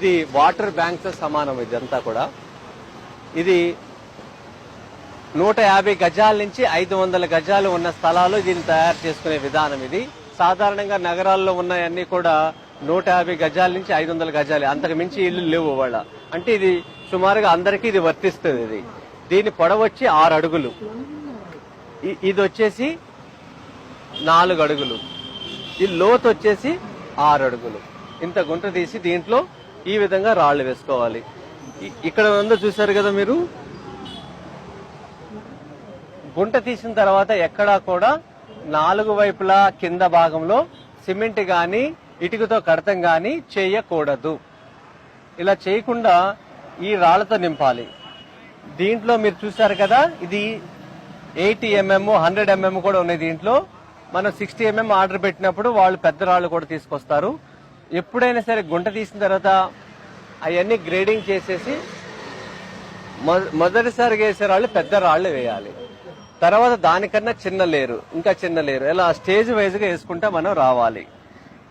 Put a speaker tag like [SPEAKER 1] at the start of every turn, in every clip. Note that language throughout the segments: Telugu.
[SPEAKER 1] ఇది వాటర్ బ్యాంక్తో సమానం ఇదంతా కూడా. ఇది నూట యాభై గజాల నుంచి ఐదు వందల గజాలు ఉన్న స్థలాలు దీన్ని తయారు చేసుకునే విధానం ఇది. సాధారణంగా నగరాల్లో ఉన్నాయన్నీ కూడా నూట యాభై గజాల నుంచి ఐదు వందల గజాలు. అంతకు మించి ఇల్లు లేవు వాళ్ళ అంటే ఇది సుమారుగా అందరికీ ఇది వర్తిస్తుంది ఇది. దీని పొడవచ్చి ఆరు అడుగులు. ఇది వచ్చేసి నాలుగు అడుగులు. ఈ లోతు వచ్చేసి ఆరు అడుగులు. ఇంత గుంట తీసి దీంట్లో ఈ విధంగా రాళ్ళు వేసుకోవాలి. ఇక్కడ ఉందో చూసారు కదా మీరు? గుంట తీసిన తర్వాత ఎక్కడా కూడా నాలుగు వైపులా కింద భాగంలో సిమెంట్ గాని ఇటుకతో కడతం గాని చేయకూడదు. ఇలా చేయకుండా ఈ రాళ్ళతో నింపాలి. దీంట్లో మీరు చూసారు కదా ఇది ఎయిటీ ఎంఎం హండ్రెడ్ ఎంఎం కూడా ఉన్నాయి దీంట్లో. మనం సిక్స్టీ ఎంఎం ఆర్డర్ పెట్టినప్పుడు వాళ్ళు పెద్ద రాళ్ళు కూడా తీసుకొస్తారు. ఎప్పుడైనా సరే గుంట తీసిన తర్వాత అవన్నీ గ్రేడింగ్ చేసేసి మొ- మొదటిసారిగా వేసే రాళ్ళు పెద్ద రాళ్ళు వేయాలి. తర్వాత దానికన్నా చిన్న లేరు ఇంకా చిన్న లేరు. ఇలా స్టేజ్ వైజ్గా వేసుకుంటా మనం రావాలి.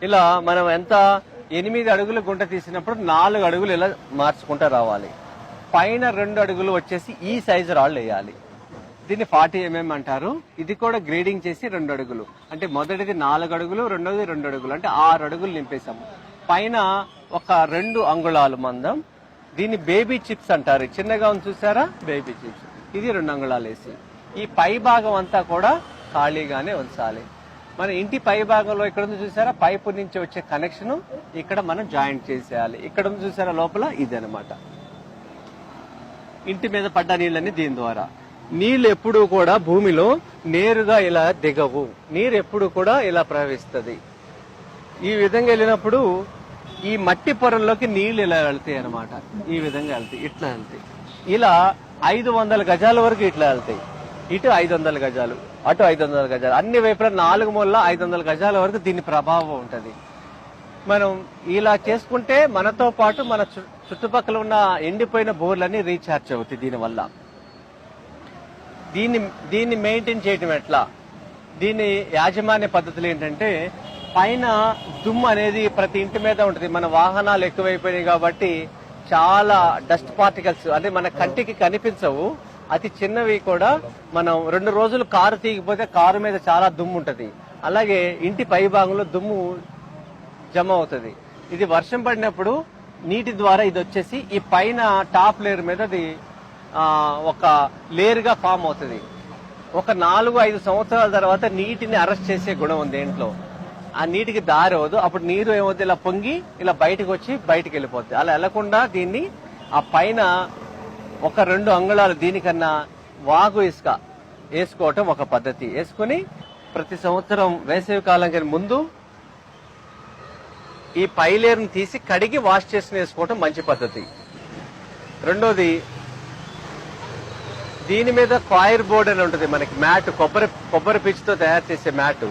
[SPEAKER 1] ఇలా మనం ఎంత ఎనిమిది అడుగులు గుంట తీసినప్పుడు నాలుగు అడుగులు ఇలా మార్చుకుంటా రావాలి. పైన రెండు అడుగులు వచ్చేసి ఈ సైజు రాళ్ళు వేయాలి. దీన్ని ఫార్టీ ఎంఎం అంటారు. ఇది కూడా గ్రేడింగ్ చేసి రెండు అడుగులు. అంటే మొదటిది నాలుగు అడుగులు రెండోది రెండు అడుగులు. అంటే ఆరు అడుగులు నింపేశాము. పైన ఒక రెండు అంగుళాలు మందం. దీన్ని బేబీ చిప్స్ అంటారు. చిన్నగా ఉంది చూసారా? Baby chips. ఇది రెండు అంగుళాలు వేసి. ఈ పై భాగం అంతా కూడా ఖాళీగానే ఉంచాలి మన ఇంటి పై భాగంలో ఇక్కడ ఉంది చూసారా? పైపు నుంచి వచ్చే కనెక్షన్ ఇక్కడ మనం జాయింట్ చేసేయాలి. ఇక్కడ ఉంది చూసారా? లోపల ఇది అనమాట ఇంటి మీద పడ్డ నీళ్ళని దీని ద్వారా. నీళ్ళు ఎప్పుడూ కూడా భూమిలో నేరుగా ఇలా దిగవు. నీరు ఎప్పుడు కూడా ఇలా ప్రవహిస్తుంది. ఈ విధంగా వెళ్ళినప్పుడు ఈ మట్టి పొరల్లోకి నీళ్ళు ఇలా వెళ్తాయి అన్నమాట. ఈ విధంగా వెళ్తాయి. ఇట్లా వెళ్తాయి. ఇలా ఐదు వందల గజాల వరకు ఇట్లా వెళ్తాయి. ఇటు ఐదు వందల గజాలు అటు ఐదు వందల గజాలు. అన్ని వైపులా నాలుగు మూల ఐదు వందల గజాల వరకు దీని ప్రభావం ఉంటుంది. మనం ఇలా చేసుకుంటే మనతో పాటు మన చు- చుట్టుపక్కల ఉన్న ఎండిపోయిన బోర్లన్నీ రీఛార్జ్ అవుతాయి దీనివల్ల. దీన్ని దీన్ని మెయింటైన్ చేయటం ఎట్లా? దీని యాజమాన్య పద్ధతులు ఏంటంటే పైన దుమ్ము అనేది ప్రతి ఇంటి మీద ఉంటుంది. మన వాహనాలు ఎక్కువైపోయినాయి కాబట్టి చాలా డస్ట్ పార్టికల్స్ అంటే మన కంటికి కనిపించవు. అతి చిన్నవి కూడా మనం రెండు రోజులు కారు తీగిపోతే కారు మీద చాలా దుమ్ము ఉంటుంది. అలాగే ఇంటి పై భాగంలో దుమ్ము జమ అవుతుంది. ఇది వర్షం పడినప్పుడు నీటి ద్వారా ఇది వచ్చేసి ఈ పైన టాప్ లేయర్ మీద అది ఒక లేయర్గా ఫామ్ అవుతుంది. ఒక నాలుగు ఐదు సంవత్సరాల తర్వాత నీటిని అరెస్ట్ చేసే గుణం ఉంది దీంట్లో ఆ నీటికి దారి అవ్వదు. అప్పుడు నీరు ఏమవుతుంది ఇలా పొంగి ఇలా బయటకు వచ్చి బయటకు వెళ్ళిపోతుంది అలా వెళ్ళకుండా దీన్ని ఆ పైన ఒక రెండు అంగుళాలు దీనికన్నా వాగు ఇసుక వేసుకోవటం ఒక పద్ధతి. వేసుకుని ప్రతి సంవత్సరం వేసవి కాలం ముందు ఈ పైలేరుని తీసి కడిగి వాష్ చేసుకుని వేసుకోవటం మంచి పద్ధతి. రెండోది దీని మీద ఫైర్ బోర్డ్ అని ఉంటుంది మనకి మ్యాట్ కొబ్బరి కొబ్బరి పీచుతో తయారు చేసే మ్యాట్.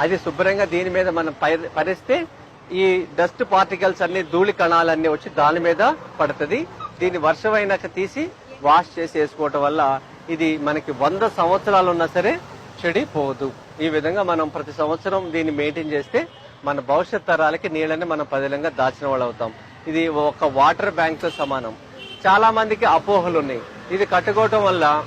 [SPEAKER 1] అది శుభ్రంగా దీని మీద మనం పై- పరిస్తే ఈ డస్ట్ పార్టికల్స్ అన్ని ధూళి కణాలన్నీ వచ్చి దాని మీద పడుతుంది. దీన్ని వర్షం అయినాక తీసి వాష్ చేసి వేసుకోవటం వల్ల ఇది మనకి వంద సంవత్సరాలు ఉన్నా సరే చెడిపోదు. ఈ విధంగా మనం ప్రతి సంవత్సరం దీన్ని మెయింటైన్ చేస్తే మన భవిష్యత్ తరాలకి నీళ్ళని మనం పదిలంగా దాచిన వాళ్ళు అవుతాం. ఇది ఒక వాటర్ బ్యాంక్తో సమానం. చాలా మందికి అపోహలు ఉన్నాయి ఇది కట్టుకోవటం వల్ల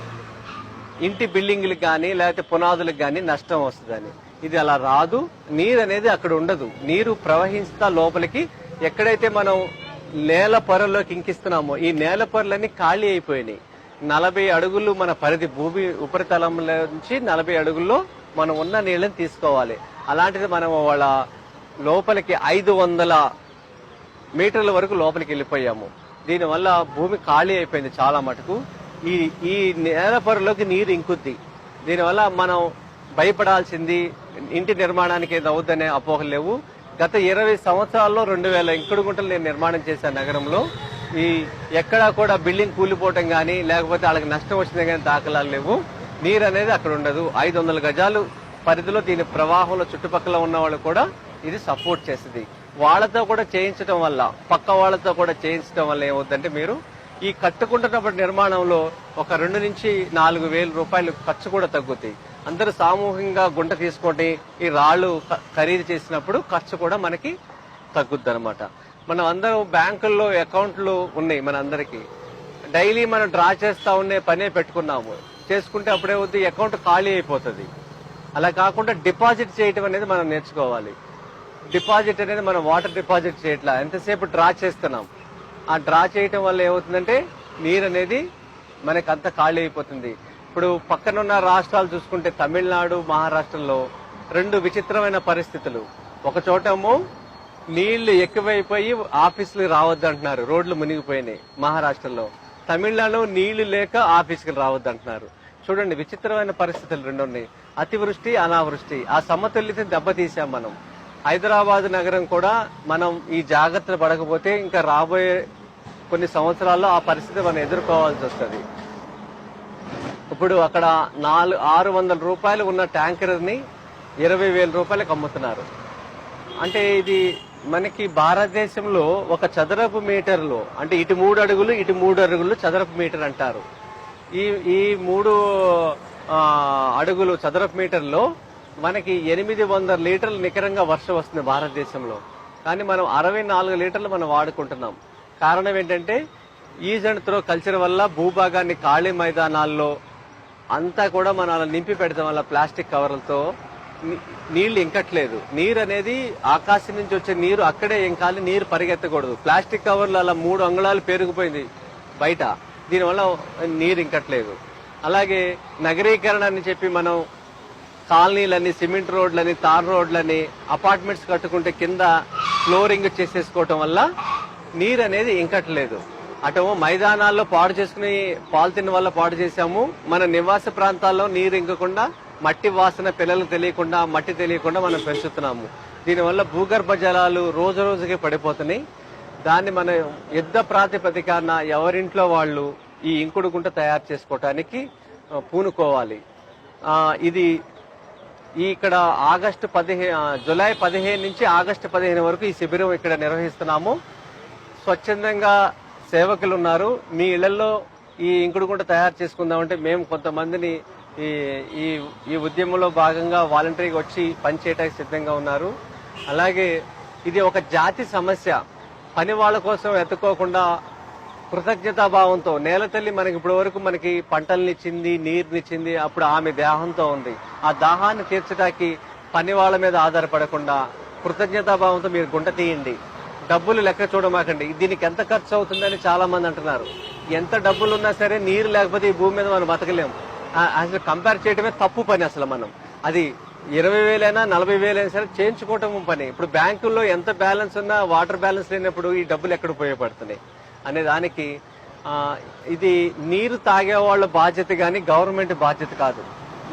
[SPEAKER 1] ఇంటి బిల్డింగ్లకు కానీ లేకపోతే పునాదులకు కానీ నష్టం వస్తుందని. ఇది అలా రాదు. నీరు అనేది అక్కడ ఉండదు. నీరు ప్రవహిస్తా లోపలికి ఎక్కడైతే మనం నేల పొరల్లోకి ఇంకిస్తున్నామో ఈ నేల పొరలన్నీ ఖాళీ అయిపోయినాయి. నలభై అడుగులు మన పరిధి భూమి ఉపరితలంలో నుంచి నలభై అడుగుల్లో మనం ఉన్న నీళ్ళని తీసుకోవాలి. అలాంటిది మనం వాళ్ళ లోపలికి ఐదు వందల మీటర్ల వరకు లోపలికి వెళ్ళిపోయాము. దీనివల్ల భూమి ఖాళీ అయిపోయింది చాలా మటుకు. ఈ ఈ నేల పొరలోకి నీరు ఇంకుద్ది. దీనివల్ల మనం భయపడాల్సింది ఇంటి నిర్మాణానికి ఏదో అవుద్దనే అపోహలు లేవు. గత ఇరవై సంవత్సరాల్లో రెండు వేల ఇంకుడు గుంటలు నేను నిర్మాణం చేశాను నగరంలో. ఈ ఎక్కడా కూడా బిల్డింగ్ కూలిపోవటం కానీ లేకపోతే వాళ్ళకి నష్టం వచ్చింది కానీ దాఖలాలు లేవు. నీరు అనేది అక్కడ ఉండదు. ఐదు వందల గజాలు పరిధిలో దీని ప్రవాహంలో చుట్టుపక్కల ఉన్న వాళ్ళు కూడా ఇది సపోర్ట్ చేస్తుంది. వాళ్ళతో కూడా చేయించడం వల్ల పక్క వాళ్ళతో కూడా చేయించడం వల్ల ఏమవుతుందంటే మీరు ఈ కట్టుకుంటున్నప్పుడు నిర్మాణంలో ఒక రెండు నుంచి నాలుగు వేల రూపాయలు ఖర్చు కూడా తగ్గుతాయి. అందరూ సామూహికంగా గుంట తీసుకొని ఈ రాళ్ళు ఖరీదు చేసినప్పుడు ఖర్చు కూడా మనకి తగ్గుద్ది అనమాట మనం అందరం బ్యాంకుల్లో అకౌంట్లు ఉన్నాయి మన అందరికి డైలీ మనం డ్రా చేస్తా ఉండే పనే పెట్టుకున్నాము. చేసుకుంటే అప్పుడే వద్దు అకౌంట్ ఖాళీ అయిపోతుంది. అలా కాకుండా డిపాజిట్ చేయటం అనేది మనం నేర్చుకోవాలి. డిపాజిట్ అనేది మనం వాటర్ డిపాజిట్ చేయట్లా? ఎంతసేపు డ్రా చేస్తున్నాం? ఆ డ్రా చేయటం వల్ల ఏమవుతుందంటే నీరు అనేది మనకు అంత ఖాళీ అయిపోతుంది. ఇప్పుడు పక్కనున్న రాష్ట్రాలు చూసుకుంటే తమిళనాడు మహారాష్ట్రలో రెండు విచిత్రమైన పరిస్థితులు. ఒక చోటేమో నీళ్ళు ఎక్కువైపోయి ఆఫీసులు రావద్దు అంటున్నారు. రోడ్లు మునిగిపోయినాయి మహారాష్ట్రలో. తమిళనాడులో నీళ్ళు లేక ఆఫీసుకి రావద్దు అంటున్నారు. చూడండి విచిత్రమైన పరిస్థితులు రెండు ఉన్నాయి అతివృష్టి అనావృష్టి. ఆ సమతుల్యతని దెబ్బతీసాం మనం. హైదరాబాద్ నగరం కూడా మనం ఈ జాగ్రత్తలు పడకపోతే ఇంకా రాబోయే కొన్ని సంవత్సరాల్లో ఆ పరిస్థితి మనం ఎదుర్కోవాల్సి వస్తుంది. ఇప్పుడు అక్కడ నాలుగు ఆరు వందల రూపాయలు ఉన్న ట్యాంకర్ని ఇరవై వేల రూపాయలకు అమ్ముతున్నారు. అంటే ఇది మనకి భారతదేశంలో ఒక చదరపు మీటర్లో అంటే ఇటు మూడు అడుగులు ఇటు మూడు అడుగులు చదరపు మీటర్ అంటారు. ఈ ఈ మూడు అడుగులు చదరపు మీటర్లో మనకి ఎనిమిది వందల లీటర్లు నికరంగా వర్షం వస్తుంది భారతదేశంలో. కానీ మనం అరవై నాలుగు లీటర్లు మనం వాడుకుంటున్నాం. కారణం ఏంటంటే ఈజ్ అండ్ త్రో కల్చర్ వల్ల భూభాగాన్ని ఖాళీ మైదానాల్లో అంతా కూడా మనం అలా నింపి పెడతాం వల్ల ప్లాస్టిక్ కవర్లతో. నీళ్ళు ఇంకట్లేదు. నీరు అనేది ఆకాశం నుంచి వచ్చే నీరు అక్కడే ఇంకాలి నీరు పరిగెత్తకూడదు. ప్లాస్టిక్ కవర్లు అలా మూడు అంగుళాలు పెరిగిపోయింది బయట. దీనివల్ల నీరు ఇంకట్లేదు. అలాగే నగరీకరణ అని చెప్పి మనం కాలనీలని సిమెంట్ రోడ్లని తార్ రోడ్లని అపార్ట్మెంట్స్ కట్టుకుంటే కింద ఫ్లోరింగ్ చేసేసుకోవటం వల్ల నీరు అనేది ఇంకట్లేదు. అటు మైదానాల్లో పాడు చేసుకుని పాలిథిన్ వల్ల పాడు చేశాము. మన నివాస ప్రాంతాల్లో నీరు ఇంకకుండా మట్టి వాసన పిల్లలకు తెలియకుండా మట్టి తెలియకుండా మనం పెంచుతున్నాము. దీనివల్ల భూగర్భ జలాలు రోజు రోజుకి పడిపోతున్నాయి. దాన్ని మనం యుద్ధ ప్రాతిపదికన ఎవరింట్లో వాళ్ళు ఈ ఇంకుడు గుంట తయారు చేసుకోవటానికి పూనుకోవాలి. ఇది ఈ ఇక్కడ ఆగస్టు పదిహే జులై జూలై పదిహేను నుంచి ఆగస్టు పదిహేను వరకు ఈ శిబిరం ఇక్కడ నిర్వహిస్తున్నాము. స్వచ్ఛందంగా సేవకులు ఉన్నారు. మీ ఇళ్ళలో ఈ ఇంకుడు గుంట తయారు చేసుకుందామంటే మేము కొంతమందిని ఈ ఈ ఈ ఉద్యమంలో భాగంగా వాలంటరీగా వచ్చి పనిచేయడానికి సిద్ధంగా ఉన్నారు. అలాగే ఇది ఒక జాతి సమస్య. పని వాళ్ళ కోసం ఎత్తుకోకుండా కృతజ్ఞతాభావంతో నేల తల్లి మనకి ఇప్పటి వరకు మనకి పంటలనిచ్చింది నీరునిచ్చింది అప్పుడు ఆమె దాహంతో ఉంది. ఆ దాహాన్ని తీర్చడానికి పని వాళ్ళ మీద ఆధారపడకుండా కృతజ్ఞతాభావంతో మీరు గుంట తీయండి. డబ్బులు లెక్క చూడమాకండి. దీనికి ఎంత ఖర్చు అవుతుందని చాలా మంది అంటున్నారు. ఎంత డబ్బులు ఉన్నా సరే నీరు లేకపోతే ఈ భూమి మీద మనం బతకలేము. అసలు కంపేర్ చేయడమే తప్పు పని అసలు మనం. అది ఇరవై వేలైనా నలభై వేలైనా సరే చేయించుకోవటం పని. ఇప్పుడు బ్యాంకుల్లో ఎంత బ్యాలెన్స్ ఉన్నా వాటర్ బ్యాలెన్స్ లేనప్పుడు ఈ డబ్బులు ఎక్కడ ఉపయోగపడుతున్నాయి? అనే దానికి ఇది నీరు తాగే వాళ్ళ బాధ్యత కానీ గవర్నమెంట్ బాధ్యత కాదు.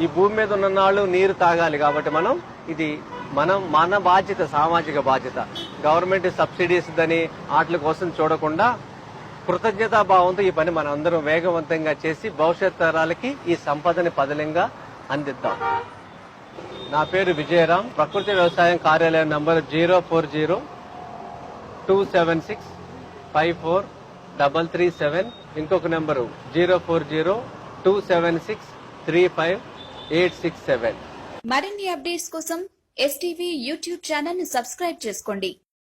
[SPEAKER 1] ఈ భూమి మీద ఉన్న నాళ్ళు నీరు తాగాలి కాబట్టి మనం ఇది మనం మన బాధ్యత సామాజిక బాధ్యత. గవర్నమెంట్ సబ్సిడీస్ దని ఆటల కోసం చూడకుండా కృతజ్ఞతా భావంతో ఈ పని మనం అందరం వేగవంతంగా చేసి భవిష్యత్ తరాలకి ఈ సంపదని పదలంగా అందిద్దాం. నా పేరు విజయరామ్. ప్రకృతి వ్యవసాయం కార్యాలయం number zero four zero two seven six five four double three seven ఇంకొక number zero four zero two seven six three five eight six seven.
[SPEAKER 2] మరిన్ని అప్డేట్స్ కోసం ఎస్టీవీ యూట్యూబ్ ఛానల్ సబ్స్క్రైబ్ చేసుకోండి.